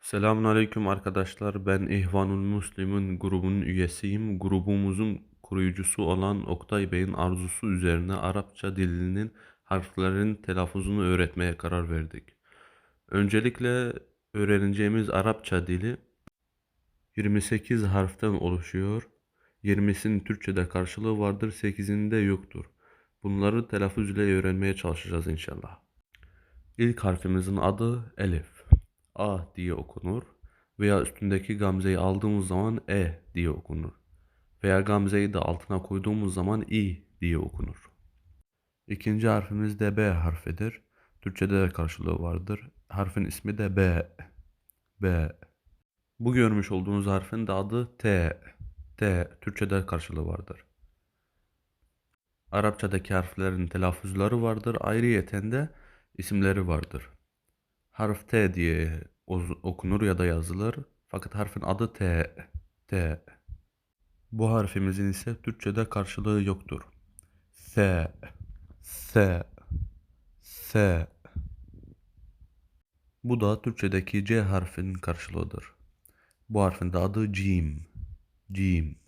Selamünaleyküm arkadaşlar. Ben İhvanul Müslümin grubunun üyesiyim. Grubumuzun koruyucusu olan Oktay Bey'in arzusu üzerine Arapça dilinin harflerin telaffuzunu öğretmeye karar verdik. Öncelikle öğreneceğimiz Arapça dili 28 harften oluşuyor. 20'sinin Türkçe'de karşılığı vardır, 8'inde yoktur. Bunları telaffuz ile öğrenmeye çalışacağız inşallah. İlk harfimizin adı Elif. A diye okunur. Veya üstündeki gamzeyi aldığımız zaman E diye okunur. Veya gamzeyi de altına koyduğumuz zaman İ diye okunur. İkinci harfimiz de B harfidir. Türkçede de karşılığı vardır. Harfin ismi de B. B. Bu görmüş olduğunuz harfin de adı T. T. Türkçede karşılığı vardır. Arapçadaki harflerin telaffuzları vardır. Ayrıyeten de isimleri vardır. Harf T diye okunur ya da yazılır. Fakat harfin adı T. T. Bu harfimizin ise Türkçede karşılığı yoktur. S. S. S. Bu da Türkçedeki C harfinin karşılığıdır. Bu harfin de adı Cim. Cim.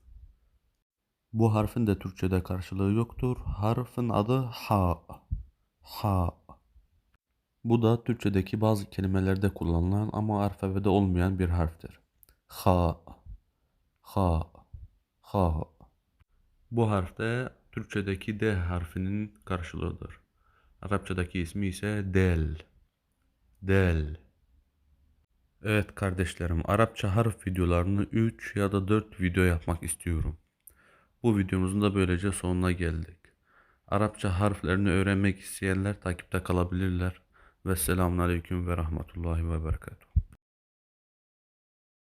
Bu harfin de Türkçede karşılığı yoktur. Harfin adı Ha. Ha. Bu da Türkçedeki bazı kelimelerde kullanılan ama alfabede olmayan bir harftir. Ha. Ha. Ha. Bu harf de Türkçedeki D harfinin karşılığıdır. Arapçadaki ismi ise del. Del. Evet kardeşlerim, Arapça harf videolarını 3 ya da 4 video yapmak istiyorum. Bu videomuzun da böylece sonuna geldik. Arapça harflerini öğrenmek isteyenler takipte kalabilirler. Ve aleyküm ve rahmetullahi ve berekatuhu.